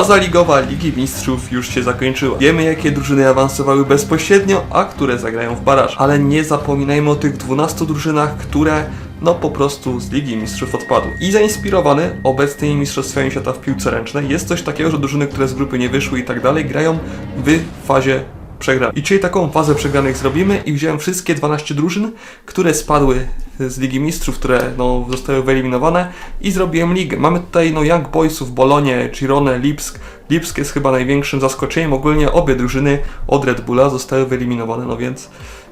Faza ligowa Ligi Mistrzów już się zakończyła. Wiemy jakie drużyny awansowały bezpośrednio, a które zagrają w baraż. Ale nie zapominajmy o tych 12 drużynach, które no po prostu z Ligi Mistrzów odpadły. I zainspirowany obecnymi mistrzostwami świata w piłce ręcznej jest coś takiego, że drużyny, które z grupy nie wyszły i tak dalej, grają w fazie przegranych. I czyli taką fazę przegranych zrobimy i wziąłem wszystkie 12 drużyn, które spadły z Ligi Mistrzów, które no, zostały wyeliminowane i zrobiłem ligę. Mamy tutaj no, Young Boysów, Bolonię, Girone, Lipsk. Lipsk jest chyba największym zaskoczeniem. Ogólnie obie drużyny od Red Bulla zostały wyeliminowane, no więc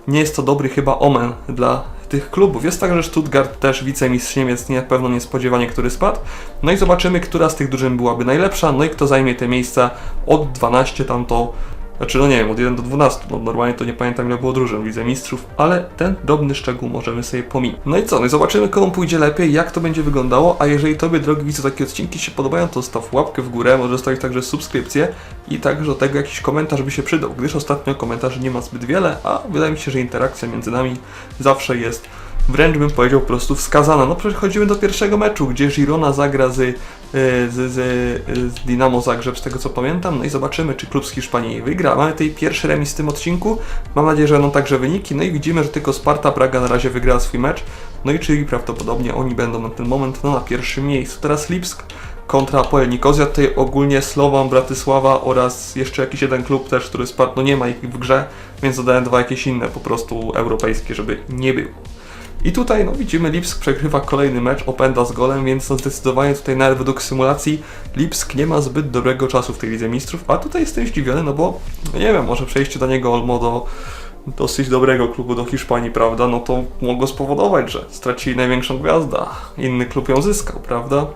nie jest to dobry chyba omen dla tych klubów. Jest tak, że Stuttgart też wicemistrz Niemiec, nie, pewno niespodziewanie, który spadł. No i zobaczymy, która z tych drużyn byłaby najlepsza, no i kto zajmie te miejsca od 12 tam to znaczy, no nie wiem, od 1 do 12, no normalnie to nie pamiętam ile było drużyn w Lidze Mistrzów, ale ten drobny szczegół możemy sobie pominąć. No i co, no i zobaczymy komu pójdzie lepiej, jak to będzie wyglądało, a jeżeli Tobie, drogi widzu, takie odcinki się podobają, to staw łapkę w górę, może zostawić także subskrypcję i także do tego jakiś komentarz by się przydał, gdyż ostatnio komentarzy nie ma zbyt wiele, a wydaje mi się, że interakcja między nami zawsze jest wręcz bym powiedział po prostu wskazana. No przechodzimy do pierwszego meczu, gdzie Girona zagra z, y, z, z, z Dinamo Zagrzeb, z tego co pamiętam. No i zobaczymy, czy klub z Hiszpanii wygra. Mamy tutaj pierwszy remis w tym odcinku. Mam nadzieję, że będą także wyniki. No i widzimy, że tylko Sparta Praga na razie wygrała swój mecz. No i czyli prawdopodobnie oni będą na ten moment no, na pierwszym miejscu. Teraz Lipsk kontra Apoel Nikozja. Tutaj ogólnie Slovan, Bratysława oraz jeszcze jakiś jeden klub też, który spadł. No nie ma ich w grze, więc dodałem dwa jakieś inne po prostu europejskie, żeby nie było. I tutaj no, widzimy, Lipsk przegrywa kolejny mecz, opęda z golem, więc no, zdecydowanie tutaj nawet według symulacji Lipsk nie ma zbyt dobrego czasu w tej Lidze Mistrzów, a tutaj jestem zdziwiony, no bo nie wiem, może przejście do niego Olmo do dosyć dobrego klubu do Hiszpanii, prawda, no to mogło spowodować, że stracili największą gwiazdę, inny klub ją zyskał, prawda?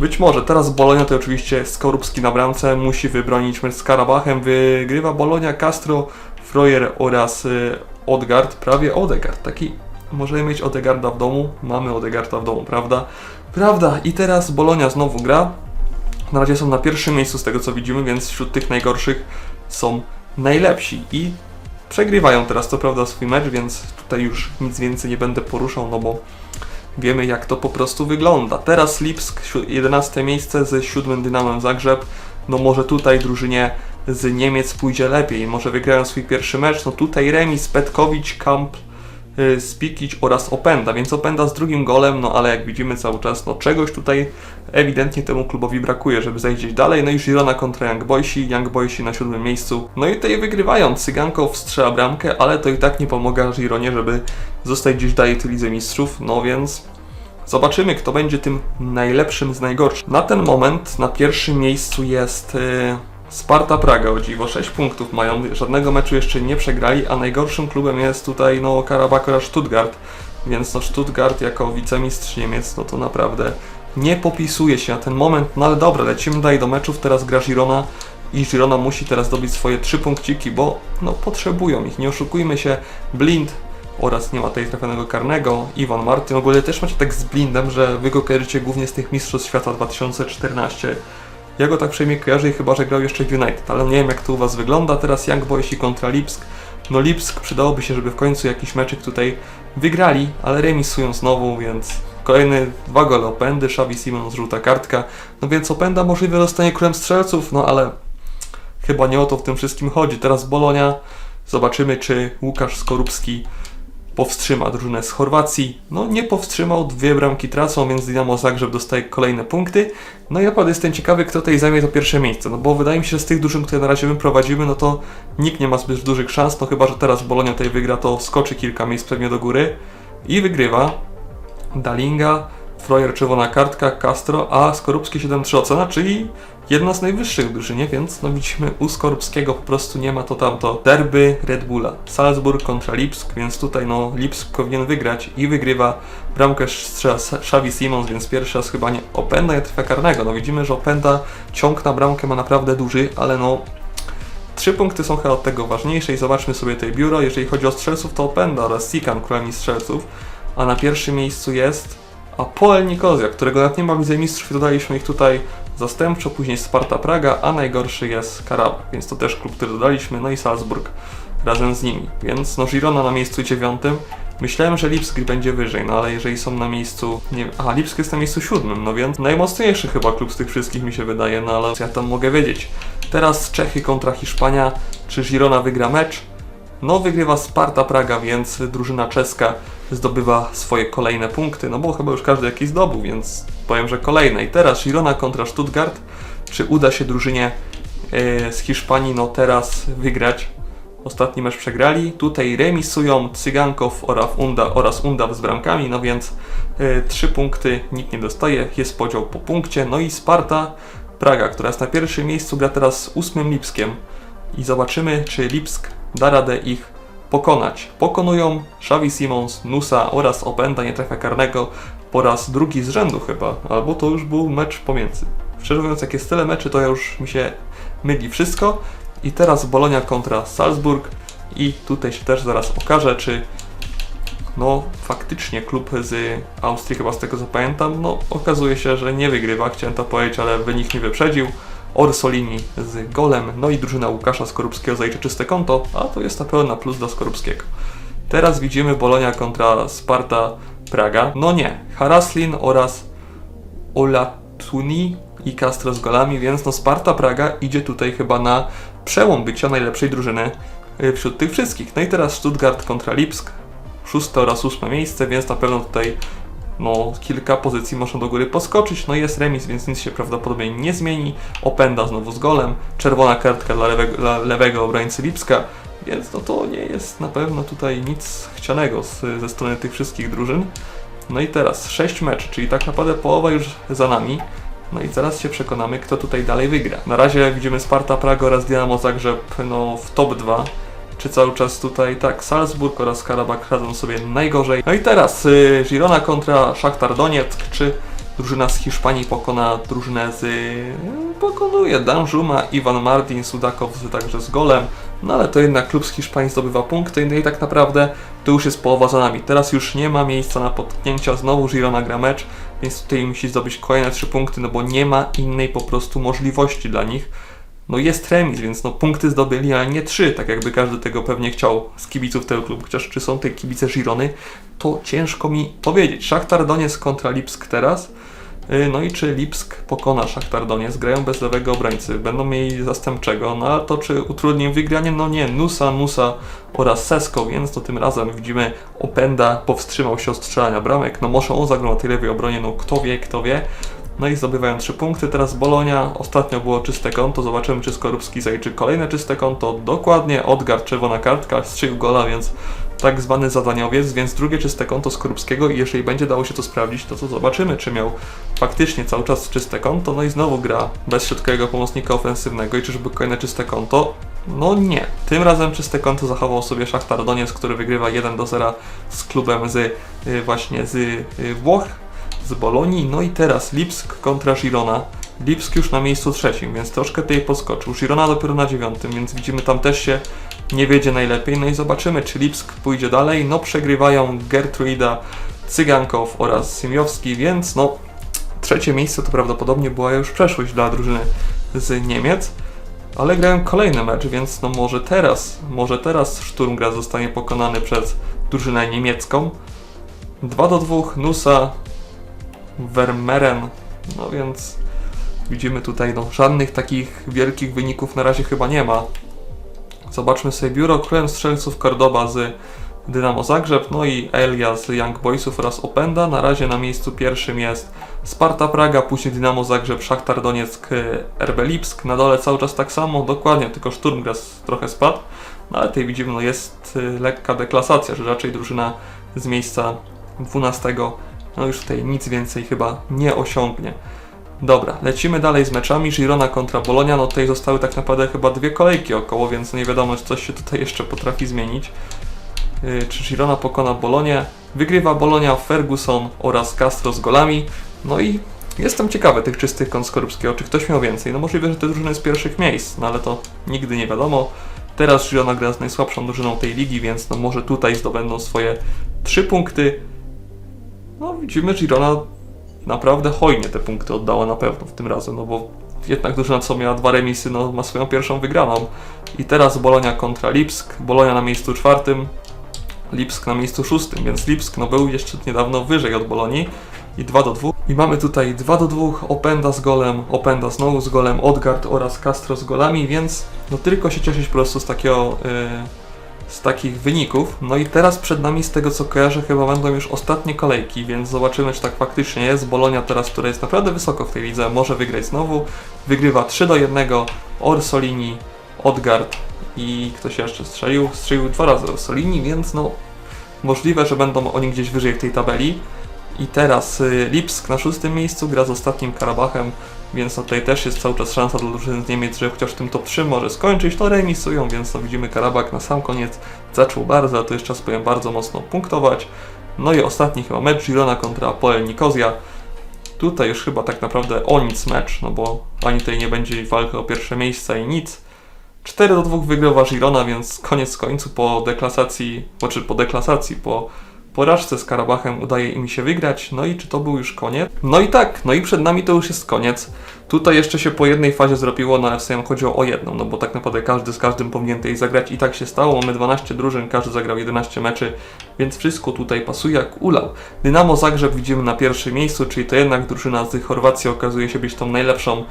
Być może. Teraz Bolonia to oczywiście Skorupski na bramce, musi wybronić mecz z Karabachem, wygrywa Bolonia, Castro, Freuer oraz y, Odgard, prawie Odegard, taki Możemy mieć Odegarda w domu, mamy Odegarda w domu, prawda? Prawda, i teraz Bolonia znowu gra. Na razie są na pierwszym miejscu z tego co widzimy, więc wśród tych najgorszych są najlepsi i przegrywają teraz to prawda swój mecz, więc tutaj już nic więcej nie będę poruszał, no bo wiemy jak to po prostu wygląda. Teraz Lipsk, 11 miejsce ze 7 Dynamem Zagrzeb. No może tutaj drużynie z Niemiec pójdzie lepiej, może wygrają swój pierwszy mecz. No tutaj remis, Petkowicz, Kamp, Spikić oraz Openda, więc Openda z drugim golem, no ale jak widzimy cały czas, no czegoś tutaj ewidentnie temu klubowi brakuje, żeby gdzieś dalej. No i Girona kontra Young Boysi, Young Boysi na siódmym miejscu. No i tutaj wygrywają, Cyganko wstrzela bramkę, ale to i tak nie pomaga Gironie, żeby zostać gdzieś dalej w Lidze Mistrzów, no więc... Zobaczymy, kto będzie tym najlepszym z najgorszych. Na ten moment na pierwszym miejscu jest... Sparta Praga, o dziwo, 6 punktów mają, żadnego meczu jeszcze nie przegrali, a najgorszym klubem jest tutaj no Karabakh oraz Stuttgart, więc no Stuttgart jako wicemistrz Niemiec, no to naprawdę nie popisuje się na ten moment, no ale dobra, lecimy dalej do meczów, teraz gra Girona i Girona musi teraz dobić swoje 3 punkciki, bo no potrzebują ich, nie oszukujmy się, Blind oraz nie ma tutaj trafionego karnego, Iwan Martin, ogólnie też macie tak z Blindem, że wy go kojarzycie głównie z tych Mistrzostw Świata 2014, ja go tak przejmie kojarzę i chyba, że grał jeszcze w United, ale nie wiem jak to u Was wygląda. Teraz Young Boysi kontra Lipsk. No Lipsk przydałoby się, żeby w końcu jakiś meczek tutaj wygrali, ale remisują znowu, więc kolejne dwa gole Opendy, Xavi Simons, żółta kartka. No więc Openda możliwe zostanie królem strzelców, no ale chyba nie o to w tym wszystkim chodzi. Teraz Bolonia. Zobaczymy, czy Łukasz Skorupski powstrzyma drużynę z Chorwacji. No nie powstrzymał, dwie bramki tracą, więc Dynamo Zagrzeb dostaje kolejne punkty. No i naprawdę jestem ciekawy, kto tutaj zajmie to pierwsze miejsce, no bo wydaje mi się, że z tych drużyn, które na razie my prowadzimy, no to nikt nie ma zbyt dużych szans, no chyba, że teraz Bolonia tutaj wygra, to skoczy kilka miejsc pewnie do góry i wygrywa. Dalinga, Freuer czerwona kartka, Castro, a Skorupski 7-3 ocena, czyli jedna z najwyższych drużynie, więc no widzimy u Skorupskiego po prostu nie ma to tamto. Derby Red Bulla, Salzburg kontra Lipsk, więc tutaj no Lipsk powinien wygrać i wygrywa bramkę strzela Xavi Simons, więc pierwszy raz chyba nie Openda nie trafia karnego. No widzimy, że Openda ciąg na bramkę ma naprawdę duży, ale no Trzy punkty są chyba od tego ważniejsze i zobaczmy sobie tej biuro. Jeżeli chodzi o strzelców, to Openda oraz Sikan królami strzelców, a na pierwszym miejscu jest Apoel Nikozja, którego nawet nie ma w Lidze Mistrzów i dodaliśmy ich tutaj zastępczo, później Sparta Praga, a najgorszy jest Karabach, więc to też klub, który dodaliśmy, no i Salzburg razem z nimi. Więc no Girona na miejscu dziewiątym, Myślałem, że Lipsk będzie wyżej, no ale jeżeli są na miejscu. Nie, aha, Lipsk jest na miejscu siódmym, no więc najmocniejszy chyba klub z tych wszystkich mi się wydaje, no ale ja tam mogę wiedzieć. Teraz Czechy kontra Hiszpania. Czy Girona wygra mecz? No, wygrywa Sparta Praga, więc drużyna czeska zdobywa swoje kolejne punkty. No bo chyba już każdy jakiś zdobył, więc powiem, że kolejne. I teraz Girona kontra Stuttgart. Czy uda się drużynie e, z Hiszpanii no teraz wygrać? Ostatni mecz przegrali. Tutaj remisują Cygankow oraz Unda, oraz Undaw z bramkami, no więc e, trzy punkty nikt nie dostaje. Jest podział po punkcie. No i Sparta Praga, która jest na pierwszym miejscu, gra teraz z ósmym Lipskiem. I zobaczymy, czy Lipsk da radę ich pokonać. Pokonują Xavi Simons, Nusa oraz Openda nie trafia karnego po raz drugi z rzędu chyba, albo to już był mecz pomiędzy. Szczerze mówiąc, jak jest tyle meczy, to już mi się myli wszystko. I teraz Bolonia kontra Salzburg i tutaj się też zaraz okaże, czy no faktycznie klub z Austrii, chyba z tego co pamiętam, no okazuje się, że nie wygrywa, chciałem to powiedzieć, ale wynik nie wyprzedził. Orsolini z golem, no i drużyna Łukasza Skorupskiego zajdzie czyste konto, a to jest na pewno plus dla Skorupskiego. Teraz widzimy Bolonia kontra Sparta Praga. No nie, Haraslin oraz Olatuni i Castro z golami, więc no Sparta Praga idzie tutaj chyba na przełom bycia najlepszej drużyny y, wśród tych wszystkich. No i teraz Stuttgart kontra Lipsk, szóste oraz ósme miejsce, więc na pewno tutaj no, kilka pozycji można do góry poskoczyć. No jest remis, więc nic się prawdopodobnie nie zmieni. Openda znowu z golem, czerwona kartka dla lewego, dla lewego obrońcy Lipska, więc no to nie jest na pewno tutaj nic chcianego z, ze strony tych wszystkich drużyn. No i teraz 6 meczy, czyli tak naprawdę połowa już za nami. No i zaraz się przekonamy, kto tutaj dalej wygra. Na razie widzimy Sparta Praga oraz Dynamo Zagrzeb no, w top 2 czy cały czas tutaj tak Salzburg oraz Karabach radzą sobie najgorzej. No i teraz y, Girona kontra Szachtar Donieck, czy drużyna z Hiszpanii pokona drużynę z... Y, pokonuje Danjuma, Iwan Martin, Sudakow także z golem, no ale to jednak klub z Hiszpanii zdobywa punkty, no i tak naprawdę to już jest połowa za nami. Teraz już nie ma miejsca na potknięcia, znowu Girona gra mecz, więc tutaj musi zdobyć kolejne 3 punkty, no bo nie ma innej po prostu możliwości dla nich no jest remis, więc no punkty zdobyli, ale nie trzy, tak jakby każdy tego pewnie chciał z kibiców tego klubu. Chociaż czy są te kibice Girony, to ciężko mi powiedzieć. Szachtar Donieck kontra Lipsk teraz. Yy, No i czy Lipsk pokona Szachtar Donieck? Grają bez lewego obrońcy, będą mieli zastępczego, no ale to czy utrudni wygranie? No nie, Nusa, Nusa oraz Sesko, więc to tym razem widzimy Openda powstrzymał się od strzelania bramek, no może on zagrał na tej lewej obronie, no kto wie, kto wie. No i zdobywają 3 punkty. Teraz Bolonia. Ostatnio było czyste konto. Zobaczymy, czy Skorupski zajrzy kolejne czyste konto. Dokładnie. Odgar, czerwona kartka, strzelił gola, więc tak zwany zadaniowiec, więc drugie czyste konto Skorupskiego i jeżeli będzie dało się to sprawdzić, to, to zobaczymy, czy miał faktycznie cały czas czyste konto. No i znowu gra bez środkowego pomocnika ofensywnego i czyżby kolejne czyste konto? No nie. Tym razem czyste konto zachował sobie Szachtar Donieck, który wygrywa 1 do 0 z klubem z y, właśnie z y, Włoch z Bolonii. No i teraz Lipsk kontra Girona. Lipsk już na miejscu trzecim, więc troszkę tutaj podskoczył. Girona dopiero na dziewiątym, więc widzimy tam też się nie wiedzie najlepiej. No i zobaczymy, czy Lipsk pójdzie dalej. No przegrywają Gertruida, Cygankow oraz Symiowski, więc no trzecie miejsce to prawdopodobnie była już przeszłość dla drużyny z Niemiec. Ale grają kolejny mecz, więc no może teraz, może teraz Sturmgras zostanie pokonany przez drużynę niemiecką. 2 do 2, Nusa Vermeeren, no więc widzimy tutaj no, żadnych takich wielkich wyników na razie chyba nie ma. Zobaczmy sobie biuro królem strzelców Cordoba z Dynamo Zagrzeb, no i Elia z Young Boysów oraz Openda. Na razie na miejscu pierwszym jest Sparta Praga, później Dynamo Zagrzeb, Szachtar Donieck, e, RB Lipsk. Na dole cały czas tak samo, dokładnie, tylko Sturmgras trochę spadł. No ale tutaj widzimy, no jest e, lekka deklasacja, że raczej drużyna z miejsca 12 no już tutaj nic więcej chyba nie osiągnie. Dobra, lecimy dalej z meczami. Girona kontra Bolonia. No tutaj zostały tak naprawdę chyba dwie kolejki około, więc nie wiadomo, czy coś się tutaj jeszcze potrafi zmienić. Yy, czy Girona pokona Bolonię? Wygrywa Bolonia, Ferguson oraz Castro z golami. No i jestem ciekawy tych czystych kąt Skorupskiego, czy ktoś miał więcej. No możliwe, że te drużyny z pierwszych miejsc, no ale to nigdy nie wiadomo. Teraz Girona gra z najsłabszą drużyną tej ligi, więc no może tutaj zdobędą swoje trzy punkty. No widzimy, że Girona naprawdę hojnie te punkty oddała na pewno w tym razem, no bo jednak drużyna co miała dwa remisy, no ma swoją pierwszą wygraną. I teraz Bolonia kontra Lipsk, Bolonia na miejscu czwartym, Lipsk na miejscu szóstym, więc Lipsk no, był jeszcze niedawno wyżej od Bolonii i 2 do 2. I mamy tutaj 2 do 2, Openda z golem, Openda znowu z golem, Odgard oraz Castro z golami, więc no tylko się cieszyć po prostu z takiego... Yy, z takich wyników. No i teraz przed nami, z tego co kojarzę, chyba będą już ostatnie kolejki, więc zobaczymy, czy tak faktycznie jest. Bolonia teraz, która jest naprawdę wysoko w tej lidze, może wygrać znowu. Wygrywa 3 do 1, Orsolini, Odgard i ktoś jeszcze strzelił. Strzelił dwa razy Orsolini, więc no możliwe, że będą oni gdzieś wyżej w tej tabeli. I teraz y, Lipsk na szóstym miejscu gra z ostatnim Karabachem, więc no tutaj też jest cały czas szansa dla drużyny z Niemiec, że chociaż w tym top 3 może skończyć, no remisują, więc no widzimy Karabach na sam koniec zaczął bardzo, a to jeszcze czas powiem bardzo mocno punktować. No i ostatni chyba mecz Girona kontra Apoel Nikozja. Tutaj już chyba tak naprawdę o nic mecz, no bo ani tutaj nie będzie walki o pierwsze miejsca i nic. 4 do 2 wygrywa Girona, więc koniec końców po deklasacji, znaczy po deklasacji, po porażce z Karabachem udaje im się wygrać. No i czy to był już koniec? No i tak, no i przed nami to już jest koniec. Tutaj jeszcze się po jednej fazie zrobiło, no ale w sumie chodziło o jedną, no bo tak naprawdę każdy z każdym powinien tej zagrać i tak się stało. Mamy 12 drużyn, każdy zagrał 11 meczy, więc wszystko tutaj pasuje jak ulał. Dynamo Zagrzeb widzimy na pierwszym miejscu, czyli to jednak drużyna z Chorwacji okazuje się być tą najlepszą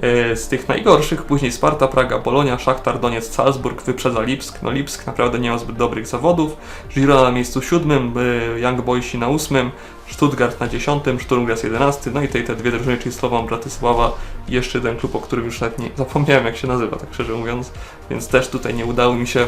e, z tych najgorszych. Później Sparta Praga, Polonia, Szachtar Doniec, Salzburg wyprzedza Lipsk. No Lipsk naprawdę nie ma zbyt dobrych zawodów. Girona na miejscu siódmym, e, Young Boysi na ósmym, Stuttgart na dziesiątym, Sturm Graz 11, no i tutaj te dwie drużyny, czyli Slovan Bratysława i jeszcze jeden klub, o którym już nawet nie zapomniałem jak się nazywa, tak szczerze mówiąc, więc też tutaj nie udało mi się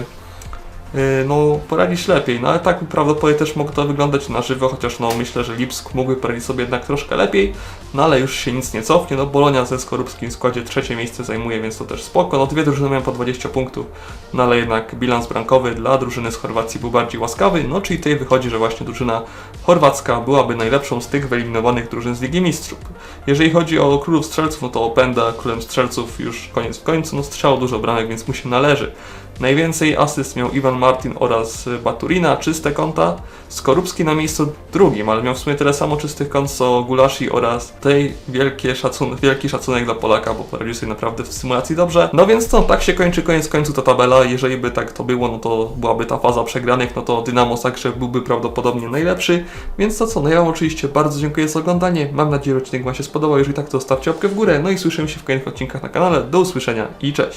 no, poradzić lepiej, no ale tak prawdopodobnie też mogło to wyglądać na żywo, chociaż no myślę, że Lipsk mógłby poradzić sobie jednak troszkę lepiej, no ale już się nic nie cofnie, no Bolonia ze skorupskim składzie trzecie miejsce zajmuje, więc to też spoko, no dwie drużyny mają po 20 punktów, no ale jednak bilans bramkowy dla drużyny z Chorwacji był bardziej łaskawy, no czyli tutaj wychodzi, że właśnie drużyna chorwacka byłaby najlepszą z tych wyeliminowanych drużyn z Ligi Mistrzów. Jeżeli chodzi o królów strzelców, no to Openda królem strzelców już koniec w końcu, no strzał dużo bramek, więc mu się należy. Najwięcej asyst miał Iwan Martin oraz Baturina, czyste konta. Skorupski na miejscu drugim, ale miał w sumie tyle samo czystych kont co Gulashi oraz tej wielkie szacun wielki szacunek dla Polaka, bo poradził sobie naprawdę w symulacji dobrze. No więc co, tak się kończy koniec końcu ta tabela. Jeżeli by tak to było, no to byłaby ta faza przegranych, no to Dynamo Zagreb byłby prawdopodobnie najlepszy. Więc to co, no ja oczywiście bardzo dziękuję za oglądanie. Mam nadzieję, że odcinek wam się spodobał. Jeżeli tak, to zostawcie łapkę w górę. No i słyszymy się w kolejnych odcinkach na kanale. Do usłyszenia i cześć!